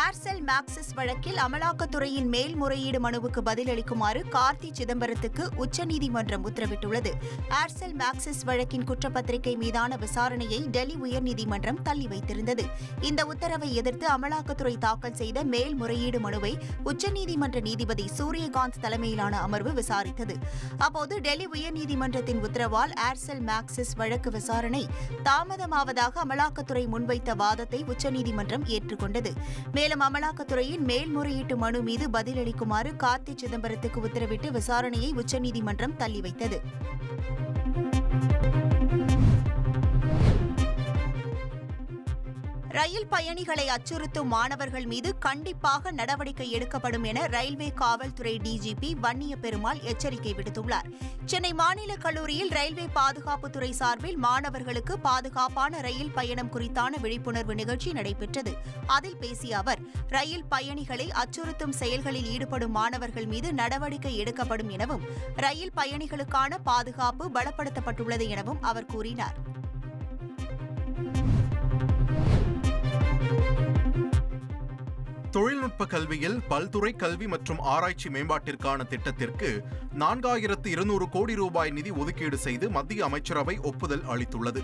Aircel Maxis வழக்கில் அமலாக்கத்துறையின் மேல்முறையீடு மனுவுக்கு பதிலளிக்குமாறு கார்த்தி சிதம்பரத்துக்கு உச்சநீதிமன்றம் உத்தரவிட்டுள்ளது. ஏர்செல் மேக்சிஸ் வழக்கின் குற்றப்பத்திரிகை மீதான விசாரணையை டெல்லி உயர்நீதிமன்றம் தள்ளி வைத்திருந்தது. இந்த உத்தரவை எதிர்த்து அமலாக்கத்துறை தாக்கல் செய்த மேல்முறையீடு மனுவை உச்சநீதிமன்ற நீதிபதி சூரியகாந்த் தலைமையிலான அமர்வு விசாரித்தது. அப்போது டெல்லி உயர்நீதிமன்றத்தின் உத்தரவால் ஏர்செல் மேக்சிஸ் வழக்கு விசாரணை தாமதமாவதாக அமலாக்கத்துறை முன்வைத்த வாதத்தை உச்சநீதிமன்றம் ஏற்றுக்கொண்டது. மேலும் அமலாக்கத்துறையின் மேல்முறையீட்டு மனு மீது பதிலளிக்குமாறு கார்த்தி சிதம்பரத்துக்கு உத்தரவிட்டு விசாரணையை உச்சநீதிமன்றம் தள்ளி வைத்தது. ரயில் பயணிகளை அச்சுறுத்தும் மாணவர்கள் மீது கண்டிப்பாக நடவடிக்கை எடுக்கப்படும் என ரயில்வே காவல்துறை டிஜிபி வன்னிய பெருமாள் எச்சரிக்கை விடுத்துள்ளார். சென்னை மாநில கல்லூரியில் ரயில்வே பாதுகாப்புத்துறை சார்பில் மாணவர்களுக்கு பாதுகாப்பான ரயில் பயணம் குறித்தான விழிப்புணர்வு நிகழ்ச்சி நடைபெற்றது. அதில் பேசிய அவர் ரயில் பயணிகளை அச்சுறுத்தும் செயல்களில் ஈடுபடும் மாணவர்கள் மீது நடவடிக்கை எடுக்கப்படும் எனவும் ரயில் பயணிகளுக்கான பாதுகாப்பு பலப்படுத்தப்பட்டுள்ளது எனவும் அவர் கூறினார். தொழில்நுட்ப கல்வியில் பல்துறை கல்வி மற்றும் ஆராய்ச்சி மேம்பாட்டிற்கான திட்டத்திற்கு நான்காயிரத்து இருநூறு கோடி ரூபாய் நிதி ஒதுக்கீடு செய்து மத்திய அமைச்சரவை ஒப்புதல் அளித்துள்ளது.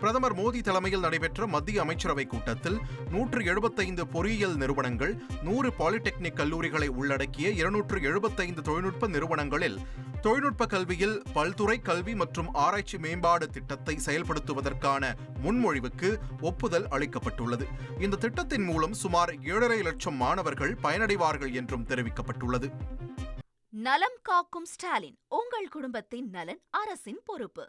பிரதமர் மோடி தலைமையில் நடைபெற்ற மத்திய அமைச்சரவை கூட்டத்தில் நூற்று எழுபத்தைந்து பொறியியல் நிறுவனங்கள் நூறு பாலிடெக்னிக் கல்லூரிகளை உள்ளடக்கிய இருநூற்று எழுபத்தைந்து தொழில்நுட்ப நிறுவனங்களில் தொழில்நுட்ப கல்வியில் பல்துறை கல்வி மற்றும் ஆராய்ச்சி மேம்பாடு திட்டத்தை செயல்படுத்துவதற்கான முன்மொழிவுக்கு ஒப்புதல் அளிக்கப்பட்டுள்ளது. இந்த திட்டத்தின் மூலம் சுமார் ஏழரை லட்சம் மாணவர்கள் பயனடைவார்கள் என்றும் தெரிவிக்கப்பட்டுள்ளது. நலம் காக்கும் ஸ்டாலின் உங்கள் குடும்பத்தின் நலன் அரசின் பொறுப்பு.